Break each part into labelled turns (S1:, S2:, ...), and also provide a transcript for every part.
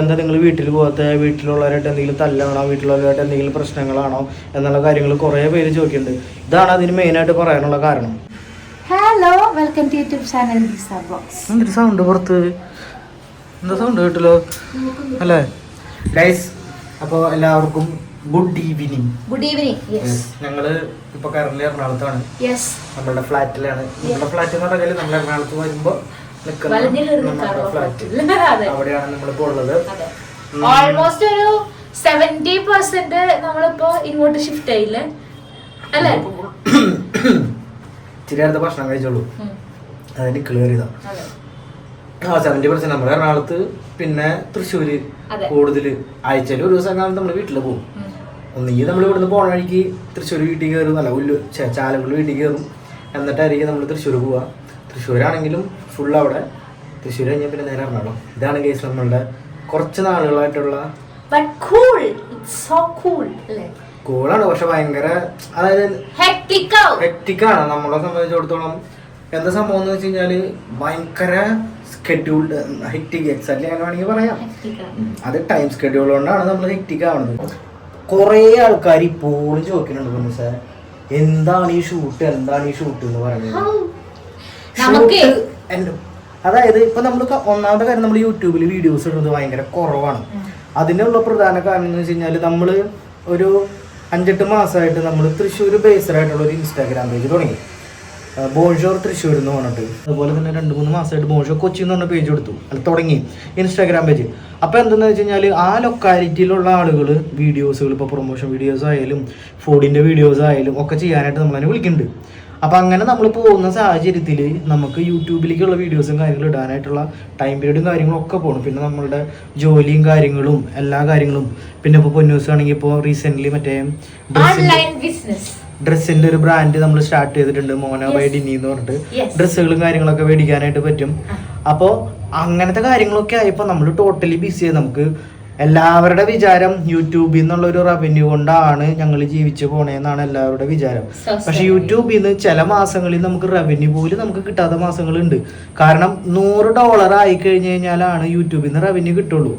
S1: എന്താ നിങ്ങൾ വീട്ടിൽ പോകാത്ത വീട്ടിലുള്ളവരായിട്ട് എന്തെങ്കിലും തല്ലാണോ വീട്ടിലുള്ളവരായിട്ട് എന്തെങ്കിലും പ്രശ്നങ്ങളാണോ എന്നുള്ള കാര്യങ്ങൾ കുറേ പേര് ചോദിക്കുന്നുണ്ട്. ഇതാണ് അതിന് മെയിനായിട്ട് പറയാനുള്ള കാരണം.
S2: Hello welcome to YouTube channel box
S1: എന്തൊരു സൗണ്ട് പുറത്ത്? എന്താ സൗണ്ട് കേട്ടല്ലോ? അല്ലേ? ഗൈസ് അപ്പോൾ എല്ലാവർക്കും ഗുഡ് ഈവനിങ്
S2: ഗുഡ് ഈവനിങ്
S1: ഞങ്ങൾ ഇപ്പൊ കറന്റ് എറണാകുളത്താണ്. നമ്മളുടെ ഫ്ലാറ്റിലാണ് നമ്മുടെ ഫ്ലാറ്റ് എന്ന് പറഞ്ഞാൽ നമ്മൾ എറണാകുളത്ത് വരുമ്പോ അവിടെയാണ് നമ്മളിപ്പോ ഉള്ളത്.
S2: ഓൾമോസ്റ്റ് ഒരു സെവന്റി പെർസെന്റ് നമ്മളിപ്പോ ഇങ്ങോട്ട് ഷിഫ്റ്റ് ആയില്ലേ? അല്ലേ?
S1: ചിരിയാർത്ത ഭക്ഷണം കഴിച്ചോളൂ. അതിന് ക്ലിയർ ചെയ്താ ആ സെവന്റി പെർസെന്റ് നമ്മുടെ എറണാകുളത്ത് പിന്നെ തൃശ്ശൂര്. കൂടുതൽ ആഴ്ചയിൽ ഒരു ദിവസം കാണുമ്പോൾ നമ്മൾ വീട്ടിൽ പോകും. ഒന്നുകിൽ നമ്മൾ ഇവിടുന്ന് പോണ വഴിക്ക് തൃശ്ശൂർ വീട്ടിൽ കയറും. അല്ല ഉല്ലു ചാലക്കുടി വീട്ടിൽ കയറും. എന്നിട്ടായിരിക്കും നമ്മൾ തൃശ്ശൂർ പോവുക തൃശ്ശൂരാണെങ്കിലും ഫുൾ അവിടെ. തൃശ്ശൂർ കഴിഞ്ഞാൽ പിന്നെ നേരെ എറണാകുളം. ഇതാണ് കേസ് നമ്മളുടെ കുറച്ച് നാളുകളായിട്ടുള്ള കൂളാണ്. പക്ഷെ ഭയങ്കര അതായത്
S2: ആവും.
S1: നമ്മളെ സംബന്ധിച്ചിടത്തോളം എന്താ സംഭവം എന്ന് വെച്ച് കഴിഞ്ഞാൽ ഭയങ്കര സ്കെഡ്യൂൾഡ് ഹെക്ടിക് എക്സാക്ട്ലി അങ്ങനെ വേണമെങ്കിൽ പറയാം. അത് ടൈം സ്കെഡ്യൂൾ കൊണ്ടാണ് നമ്മൾ ഹെക്ടിക് ആവുന്നത് കുറേ ആൾക്കാർ ഇപ്പോഴും ചോദിക്കുന്നുണ്ട് പറഞ്ഞു സാർ എന്താണ് ഈ ഷൂട്ട് എന്താണ് ഈ ഷൂട്ട് എന്ന് പറയുന്നത്? എന്ത്- അതായത് ഇപ്പൊ നമ്മൾ ഒന്നാമത്തെ കാര്യം നമ്മൾ യൂട്യൂബിൽ വീഡിയോസ് ഇടുന്നത് ഭയങ്കര കുറവാണ്. അതിനുള്ള പ്രധാന കാരണം എന്ന് വെച്ച് കഴിഞ്ഞാൽ നമ്മൾ ഒരു അഞ്ചെട്ട് മാസമായിട്ട് നമ്മൾ തൃശ്ശൂർ ബേസ്ഡ് ആയിട്ടുള്ള ഒരു ഇൻസ്റ്റാഗ്രാം പേജ് തുടങ്ങി. ബോൺഷോർ തൃശ്ശൂർ എന്ന് പറഞ്ഞിട്ട് അതുപോലെ തന്നെ രണ്ട് മൂന്ന് മാസമായിട്ട് ബോൺഷോർ കൊച്ചി എന്ന് പറഞ്ഞ പേജ് എടുത്തു. അത് തുടങ്ങി ഇൻസ്റ്റാഗ്രാം പേജ് അപ്പോൾ എന്തെന്ന് വെച്ച് കഴിഞ്ഞാൽ ആ ലൊക്കാലിറ്റിയിലുള്ള ആളുകൾ വീഡിയോസുകൾ ഇപ്പോൾ പ്രൊമോഷൻ വീഡിയോസ് ആയാലും ഫുഡിന്റെ വീഡിയോസ് ആയാലും ഒക്കെ ചെയ്യാനായിട്ട് നമ്മളതിനെ വിളിക്കുന്നുണ്ട്. അപ്പം അങ്ങനെ നമ്മൾ പോകുന്ന സാഹചര്യത്തിൽ നമുക്ക് യൂട്യൂബിലേക്കുള്ള വീഡിയോസും കാര്യങ്ങളും ഇടാനായിട്ടുള്ള ടൈം പീരീഡും കാര്യങ്ങളും ഒക്കെ പോകണം പിന്നെ നമ്മളുടെ ജോലിയും കാര്യങ്ങളും എല്ലാ കാര്യങ്ങളും. പിന്നെ ഇപ്പോൾ പൊന്നൂസ് ആണെങ്കിൽ ഇപ്പോൾ റീസെന്റ്ലി മറ്റേ ഡ്രസ്സിന്റെ ഒരു ബ്രാൻഡ് നമ്മൾ സ്റ്റാർട്ട് ചെയ്തിട്ടുണ്ട്. മോന ബൈ
S2: ഡിന്നി
S1: ഡിനി എന്ന് പറഞ്ഞിട്ട് ഡ്രസ്സുകളും കാര്യങ്ങളൊക്കെ മേടിക്കാനായിട്ട് പറ്റും. അപ്പോൾ അങ്ങനത്തെ കാര്യങ്ങളൊക്കെ ആയപ്പോൾ നമ്മൾ ടോട്ടലി ബിസി ആയി. നമുക്ക് എല്ലാവരുടെ വിചാരം യൂട്യൂബിൽ നിന്നുള്ള ഒരു റവന്യൂ കൊണ്ടാണ് ഞങ്ങൾ ജീവിച്ചു പോണേന്നാണ് എല്ലാവരുടെ വിചാരം. പക്ഷെ യൂട്യൂബിൽ നിന്ന് ചില മാസങ്ങളിൽ നമുക്ക് റവന്യൂ പോലും നമുക്ക് കിട്ടാത്ത മാസങ്ങളുണ്ട്. കാരണം നൂറ് ഡോളർ ആയി കഴിഞ്ഞു കഴിഞ്ഞാലാണ് യൂട്യൂബിൽ നിന്ന് റവന്യൂ കിട്ടുള്ളൂ.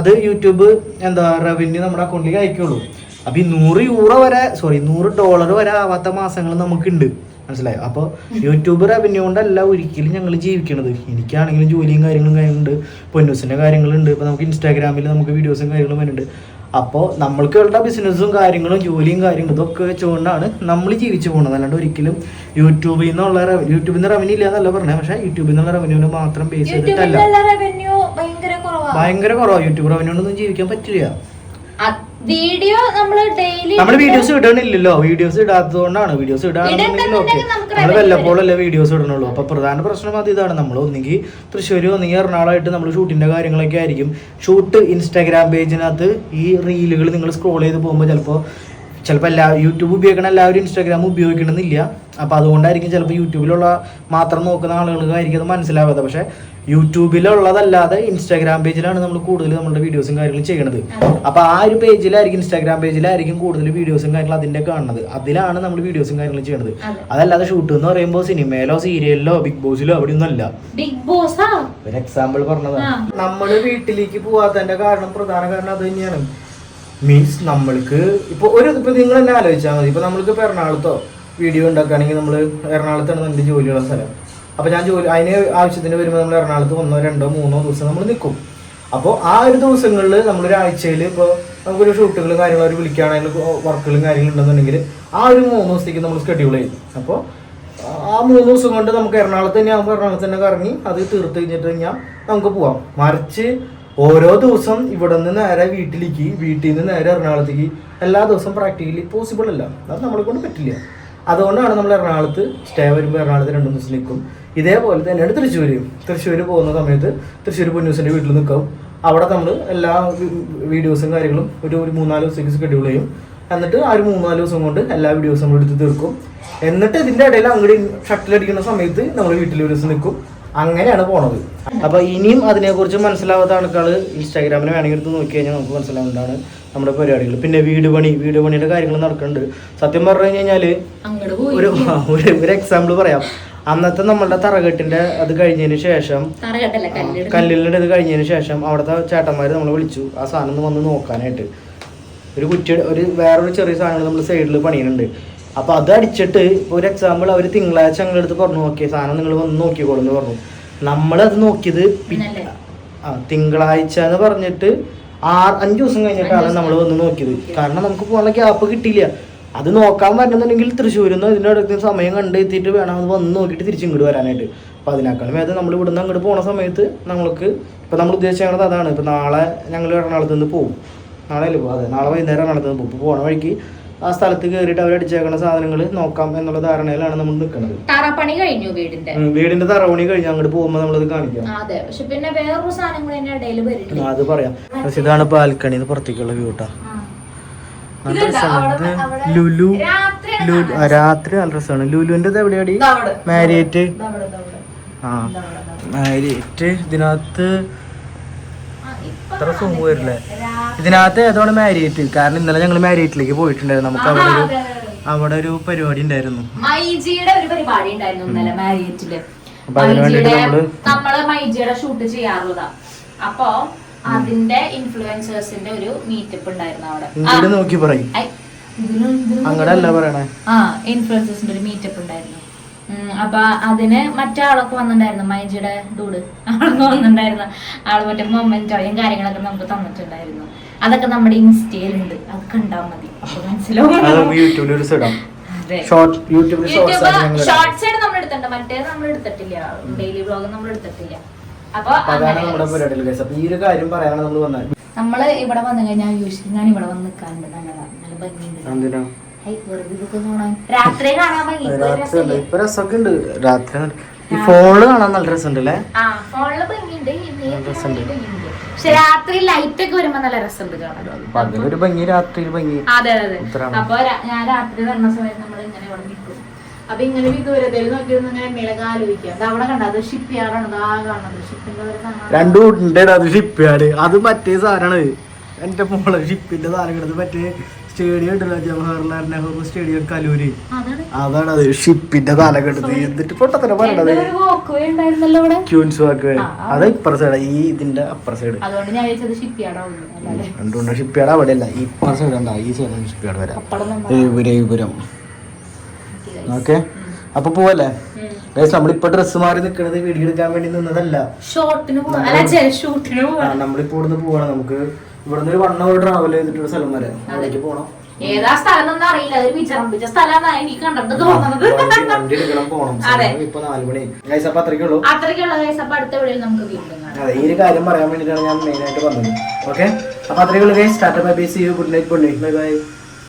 S1: അത് യൂട്യൂബ് എന്താ റവന്യൂ നമ്മുടെ അക്കൗണ്ടിലേക്ക് അയക്കുള്ളൂ. അപ്പൊ ഈ നൂറ് യൂറോ വരെ സോറി നൂറ് ഡോളർ വരെ ആവാത്ത മാസങ്ങൾ നമുക്കുണ്ട്. മനസ്സിലായോ? അപ്പോൾ യൂട്യൂബ് റവന്യൂ കൊണ്ടല്ല ഒരിക്കലും ഞങ്ങൾ ജീവിക്കണത്. എനിക്കാണെങ്കിലും ജോലിയും കാര്യങ്ങളും കാര്യങ്ങളുണ്ട് പൊന്നൂസിന്റെ കാര്യങ്ങളുണ്ട്. ഇപ്പോൾ നമുക്ക് ഇൻസ്റ്റാഗ്രാമിൽ നമുക്ക് വീഡിയോസും കാര്യങ്ങളും വരുന്നുണ്ട് അപ്പോൾ നമ്മൾക്കുള്ള ബിസിനസ്സും കാര്യങ്ങളും ജോലിയും കാര്യങ്ങളും ഇതൊക്കെ വെച്ചുകൊണ്ടാണ് നമ്മൾ ജീവിച്ചു പോകുന്നത് അല്ലാണ്ട് ഒരിക്കലും യൂട്യൂബിൽ നിന്നുള്ള യൂട്യൂബിൽ നിന്ന് റവന്യൂ ഇല്ല എന്നല്ല പറഞ്ഞത് പക്ഷേ യൂട്യൂബിൽ നിന്നുള്ള റവന്യൂവിന് മാത്രം ബേസ് ചെയ്തിട്ടല്ല.
S2: ഭയങ്കര കുറവാണ്
S1: യൂട്യൂബ് റവന്യൂ ഒന്നും ജീവിക്കാൻ പറ്റില്ല.
S2: വീഡിയോ നമ്മൾ ഡെയിലി
S1: നമ്മൾ വീഡിയോസ് ഇടണില്ലല്ലോ. വീഡിയോസ് ഇടാത്തതുകൊണ്ടാണ്. വീഡിയോസ് ഇടാണെന്നുണ്ടെങ്കിൽ ഓക്കെ നമ്മൾ വല്ലപ്പോഴല്ലേ വീഡിയോസ് ഇടണുള്ളൂ. അപ്പൊ പ്രധാന പ്രശ്നം അത് ഇതാണ്. നമ്മൾ ഒന്നെങ്കിൽ തൃശ്ശൂർ ഒന്നെങ്കിൽ എറണാകുളമായിട്ട് നമ്മൾ ഷൂട്ടിന്റെ കാര്യങ്ങളൊക്കെ ആയിരിക്കും. ഷൂട്ട് ഇൻസ്റ്റാഗ്രാം പേജിനകത്ത് ഈ റീലുകൾ നിങ്ങൾ സ്ക്രോൾ ചെയ്ത് പോകുമ്പോൾ ചിലപ്പോൾ ചിലപ്പോൾ എല്ലാ യൂട്യൂബ് ഉപയോഗിക്കണ എല്ലാവരും ഇൻസ്റ്റാഗ്രാം ഉപയോഗിക്കണമെന്നില്ല. അപ്പോൾ അതുകൊണ്ടായിരിക്കും ചിലപ്പോൾ യൂട്യൂബിലുള്ള മാത്രം നോക്കുന്ന ആളുകൾക്കായിരിക്കും അത് മനസ്സിലാവാതെ പക്ഷേ യൂട്യൂബിലുള്ളതല്ലാതെ ഇൻസ്റ്റാഗ്രാം പേജിലാണ് നമ്മൾ കൂടുതൽ നമ്മുടെ വീഡിയോസും കാര്യങ്ങളും ചെയ്യണത്. അപ്പോൾ ആ ഒരു പേജിലായിരിക്കും ഇൻസ്റ്റാഗ്രാം പേജിലായിരിക്കും കൂടുതൽ വീഡിയോസും കാര്യങ്ങളും അതിന്റെ കാണുന്നത്. അതിലാണ് നമ്മൾ വീഡിയോസും കാര്യങ്ങളും ചെയ്യണത്. അതല്ലാതെ ഷൂട്ട് എന്ന് പറയുമ്പോൾ സിനിമയിലോ സീരിയലിലോ ബിഗ് ബോസിലോ അവിടെ ഒന്നും അല്ല
S2: ബിഗ് ബോസാ
S1: ഒരു എക്സാമ്പിൾ പറഞ്ഞതാണ് നമ്മൾ വീട്ടിലേക്ക് പോവാത്തതിന്റെ കാരണം പ്രധാന കാരണം അത് തന്നെയാണ്. മീൻസ് നമ്മൾക്ക് ഇപ്പൊ ഒരു ഇപ്പൊ നിങ്ങൾ തന്നെ ആലോചിച്ചാൽ മതി. ഇപ്പൊ നമ്മൾക്ക് ഇപ്പൊ എറണാകുളത്തോ വീഡിയോ ഉണ്ടാക്കുകയാണെങ്കിൽ നമ്മൾ എറണാകുളത്താണ് എന്റെ ജോലിയുള്ള സ്ഥലം. അപ്പൊ ഞാൻ ജോലി അതിന് ആവശ്യത്തിന് വരുമ്പോൾ നമ്മൾ എറണാകുളത്ത് ഒന്നോ രണ്ടോ മൂന്നോ ദിവസം നമ്മൾ നിൽക്കും അപ്പോൾ ആ ഒരു ദിവസങ്ങളിൽ നമ്മളൊരാഴ്ചയിൽ ഇപ്പോൾ നമുക്കൊരു ഷൂട്ടുകളും കാര്യങ്ങളും അവർ വിളിക്കുകയാണെങ്കിൽ വർക്കുകളും കാര്യങ്ങളും ഉണ്ടെന്നുണ്ടെങ്കിൽ ആ ഒരു മൂന്ന് ദിവസത്തേക്ക് നമ്മൾ സ്കെഡ്യൂൾ ചെയ്യും. അപ്പോൾ ആ മൂന്ന് ദിവസം കൊണ്ട് നമുക്ക് എറണാകുളത്ത് തന്നെ ആകുമ്പോൾ എറണാകുളത്ത് തന്നെ കറങ്ങി അത് തീർത്ത് കഴിഞ്ഞിട്ട് കഴിഞ്ഞാൽ നമുക്ക് പോവാം. മറിച്ച് ഓരോ ദിവസം ഇവിടെ നിന്ന് നേരെ വീട്ടിലേക്ക് വീട്ടിൽ നിന്ന് നേരെ എറണാകുളത്തേക്ക് എല്ലാ ദിവസവും പ്രാക്ടിക്കലി പോസിബിൾ അല്ല. അത് നമ്മളെ കൊണ്ട് പറ്റില്ല. അതുകൊണ്ടാണ് നമ്മൾ എറണാകുളത്ത് സ്റ്റേ വരുമ്പോൾ എറണാകുളത്ത് രണ്ട് ദിവസം നിൽക്കും ഇതേപോലെ തന്നെയാണ് തൃശ്ശൂർ തൃശ്ശൂർ പോകുന്ന സമയത്ത് തൃശ്ശൂർ പൊന്നൂസിന്റെ വീട്ടിൽ നിൽക്കും അവിടെ നമ്മൾ എല്ലാ വീഡിയോസും കാര്യങ്ങളും ഒരു ഒരു മൂന്നാൽ ദിവസത്തേക്ക് സ്കെഡ്യൂൾ ചെയ്യും. എന്നിട്ട് ആ ഒരു മൂന്നാൽ ദിവസം കൊണ്ട് എല്ലാ വീഡിയോസും നമ്മൾ എടുത്ത് തീർക്കും. എന്നിട്ട് ഇതിന്റെ ഇടയിൽ അങ്ങോട്ട് ഷട്ടിലടിക്കുന്ന സമയത്ത് നമ്മൾ വീട്ടിൽ ഒരു ദിവസം നിൽക്കും അങ്ങനെയാണ് പോണത്. അപ്പൊ ഇനിയും അതിനെക്കുറിച്ച് മനസ്സിലാവാത്ത ആൾക്കാർ ഇൻസ്റ്റാഗ്രാമിൽ വേണമെങ്കിൽ എടുത്ത് നോക്കി കഴിഞ്ഞാൽ നമുക്ക് മനസ്സിലാവുന്നതാണ് നമ്മുടെ പരിപാടികൾ പിന്നെ വീട് പണി വീട് പണിയുടെ കാര്യങ്ങൾ നടക്കുന്നുണ്ട്. സത്യം പറഞ്ഞു കഴിഞ്ഞാൽ ഒരു ഒരു എക്സാമ്പിൾ പറയാം. അന്നത്തെ നമ്മളുടെ തറകെട്ടിന്റെ അത് കഴിഞ്ഞതിന് ശേഷം കല്ലിലിന്റെ ഇത് കഴിഞ്ഞതിന് ശേഷം അവിടുത്തെ ചേട്ടന്മാര് നമ്മളെ വിളിച്ചു. ആ സാധനം വന്ന് നോക്കാനായിട്ട്. ഒരു കുറ്റി ഒരു വേറൊരു ചെറിയ സാധനങ്ങൾ നമ്മൾ സൈഡിൽ പണിയുന്നുണ്ട്. അപ്പൊ അത് അടിച്ചിട്ട് ഒരു എക്സാമ്പിൾ അവർ തിങ്കളാഴ്ച ഞങ്ങളുടെ അടുത്ത് പറഞ്ഞു നോക്കിയ സാധനം നിങ്ങൾ വന്ന് നോക്കിക്കോളൂ എന്ന് പറഞ്ഞു. നമ്മളത് നോക്കിയത്. ആ തിങ്കളാഴ്ച എന്ന് പറഞ്ഞിട്ട് ആറ് അഞ്ച് ദിവസം കഴിഞ്ഞിട്ടാണ് നമ്മൾ വന്ന് നോക്കിയത്. കാരണം നമുക്ക് പോകാനുള്ള ഗ്യാപ്പ് കിട്ടിയില്ല. അത് നോക്കാൻ പറ്റുന്നുണ്ടെങ്കിൽ തൃശ്ശൂരിൽ നിന്ന് ഇതിന്റെ അടുത്ത് സമയം കണ്ടെത്തിയിട്ട് വേണം അത് വന്ന് നോക്കിയിട്ട് തിരിച്ച് ഇങ്ങോട്ട് വരാനായിട്ട്. അപ്പോൾ അതിനേക്കാളും വേദം നമ്മൾ ഇവിടുന്ന് അങ്ങോട്ട് പോണ സമയത്ത് നമ്മൾക്ക് ഇപ്പൊ നമ്മൾ ഉദ്ദേശിക്കുന്നത് അതാണ്. ഇപ്പൊ നാളെ ഞങ്ങൾ എറണാകുളത്ത് നിന്ന് പോകും നാളെ അല്ലേ പോകും അതെ നാളെ വൈകുന്നേരം എറണാകുളത്ത് നിന്ന് പോകും ഇപ്പോൾ പോണ വഴിക്ക് ആ സ്ഥലത്ത് കയറിയിട്ട് അടിച്ചേക്കുന്ന സാധനങ്ങൾ നോക്കാം എന്നുള്ള ധാരണയിലാണ് നമ്മൾ നിൽക്കുന്നത്.
S2: തറപ്പണി കഴിഞ്ഞു വീടിന്റെ?
S1: വീടിന്റെ തറപണി കഴിഞ്ഞ് അങ്ങോട്ട് പോകുമ്പോൾ നമ്മളത് കാണിക്കാം.
S2: അതെ. പക്ഷെ പിന്നെ വേറൊരു സാധനം കൂടി ഇടയിൽ
S1: അത് പറയാം. പക്ഷെ ഇതാണ് ബാൽക്കണിന്ന് പുറത്തേക്കുള്ള വ്യൂട്ടാ കേട്ടോ നല്ല രസമാണ്. ലുലു ലുലു രാത്രി നല്ല രസമാണ്. ലുലുവിന്റെ എവിടെയാടി. മാരിയേറ്റ്. ആ. മാരിയേറ്റ്. ഇതിനകത്ത് ഇത്ര zoom വരില്ലേ? ഇതിനകത്ത് ഏതോടെ മാരിയേറ്റ് കാരണം ഇന്നലെ ഞങ്ങൾ മാരിയേറ്റിലേക്ക് പോയിട്ടുണ്ടായിരുന്നു. നമുക്ക് അവിടെ ഒരു. അവിടെ ഒരു പരിപാടി ഉണ്ടായിരുന്നു.
S2: മൈജിയുടെ ഒരു പരിപാടി ഉണ്ടായിരുന്നു ഇന്നലെ
S1: മാരിയറ്റിൽ നമ്മൾ
S2: മൈജിയുടെ ഷൂട്ട് ചെയ്യാറുള്ളതാ. അപ്പൊ അതിന്റെ ഇൻഫ്ലുവൻസേഴ്സിന്റെ ഒരു മീറ്റപ്പ് ഉണ്ടായിരുന്നു അവിടെ.
S1: നോക്കി പറയും.
S2: ഐ, ഇതിന് ഇതിന്
S1: അങ്ങടെ അല്ല പറയണേ.
S2: ആ ഇൻഫ്ലുവൻസേഴ്സിന്റെ ഒരു മീറ്റപ്പ് ഉണ്ടായിരുന്നു. അപ്പൊ അതിന് മറ്റാളൊക്കെ വന്നിട്ടുണ്ടായിരുന്നു മൈജിയുടെ ഡൂഡ് ആളൊക്കെ വന്നിട്ടുണ്ടായിരുന്നു ആൾ മറ്റേ മൊമെന്റോയും കാര്യങ്ങളൊക്കെ നമുക്ക് തന്നിട്ടുണ്ടായിരുന്നു. അതൊക്കെ നമ്മുടെ ഇൻസ്റ്റയിലുണ്ട്. അതൊക്കെ ഉണ്ടാവും മതി. മനസ്സിലാവും.
S1: ഷോർട്സ് ആയിട്ട്
S2: നമ്മൾ എടുത്തിട്ടുണ്ട്. മറ്റേത് നമ്മൾ എടുത്തിട്ടില്ല. ഡെയിലി വ്ലോഗ് നമ്മൾ എടുത്തിട്ടില്ല. അപ്പൊ
S1: ഈ ഒരു കാര്യം പറയാനാണ് നമ്മൾ വന്നത്.
S2: നമ്മൾ ഇവിടെ വന്നു കഴിഞ്ഞാൽ ഞാൻ ഇവിടെ വന്ന് നിൽക്കാറുണ്ട് നല്ലതാ നല്ല ഭംഗിയുണ്ട്. രാത്രി ഇപ്പൊ?
S1: രസമൊക്കെ ഉണ്ട് രാത്രി ഈ ഫോണിൽ കാണാൻ നല്ല രസമുണ്ട്. അല്ലേ.
S2: പക്ഷെ രാത്രി ലൈറ്റ് ഒക്കെ വരുമ്പോ നല്ല രസമുണ്ട് കാണാൻ.
S1: പകലൊരു ഭംഗി രാത്രി ഒരു ഭംഗി.
S2: അതെ അതെ
S1: ഇത്രയാണ്.
S2: അപ്പൊ ഞാൻ രാത്രി സമയത്ത് നമ്മൾ ഇങ്ങനെ ഇവിടെ നിൽക്കും. അപ്പൊ ഇങ്ങനെ വിദൂരതയിൽ നോക്കിയിരുന്നു ഇങ്ങനെ മിളകാലോചിക്കാം അത് അവിടെ കണ്ടത് ഷിപ്പ് യാർഡാണ് ആ കാണുന്നത്. ഷിപ്പിന്റെ
S1: രണ്ടു ഉണ്ട് ഷിപ്പ് ഷിപ്പാണ് അത് മറ്റേ സാധനമാണ് എന്റെ മോൾ ഷിപ്പിന്റെ സാധനം കിടന്നത് മറ്റേ സ്റ്റേഡിയം ഉണ്ടല്ലോ ജവഹർലാൽ നെഹ്റു സ്റ്റേഡിയം കലൂര്.
S2: അതാണ്.
S1: അത്. ഷിപ്പിന്റെ തലകെട്ടത് എന്നിട്ട് പൊട്ടത്തന്നെ പറയണത്. Queen's walk. അത് ഇപ്പുറ സൈഡ് ഈ ഇതിന്റെ അപ്പുറ സൈഡ് രണ്ടുണ്ട് ഷിപ്പിയാട് അവിടെ അല്ല. ഈ ഇപ്പുറ സൈഡ് ഉണ്ടാ? ഈ സൈഡ് ഷിപ്പിയാട് വരാം. രവിപുരം. ഓക്കെ അപ്പൊ പോവല്ലേ? നമ്മളിപ്പോ ഡ്രസ് മാറി നിൽക്കുന്നത് വീഡിയോ എടുക്കാൻ വേണ്ടി നിന്നതല്ല. നമ്മളിപ്പോ ഇവിടുന്ന് പോവാണ്. നമുക്ക് ഇവിടുന്ന് ഒരു വൺ അവർ ട്രാവൽ ചെയ്തിട്ട് ഒരു സ്ഥലം വരെ. അവിടേക്ക് പോണം.
S2: ഏതാ സ്ഥലം എന്നൊന്നും അറിയില്ല. അതൊരു വിചാരിച്ച സ്ഥലമാണ് എനിക്ക് കണ്ടത്
S1: ആ,
S2: തോന്നുന്നത്
S1: വണ്ടി എടുക്കണം. സമയം ഇപ്പൊ നാല് മണി. അത്രയ്ക്കേ ഉള്ളൂ.
S2: അത്രയ്ക്കുള്ള കേസ് അപ്പൊ അടുത്ത നമുക്ക് വീണ്ടും കാണാം.
S1: അതെ ഈ ഒരു കാര്യം പറയാൻ വേണ്ടിയിട്ടാണ് ഞാൻ മെയിൻ ആയിട്ട് വന്നത്. ഓക്കെ അപ്പൊ guys. Start bye bye see you good good night bye bye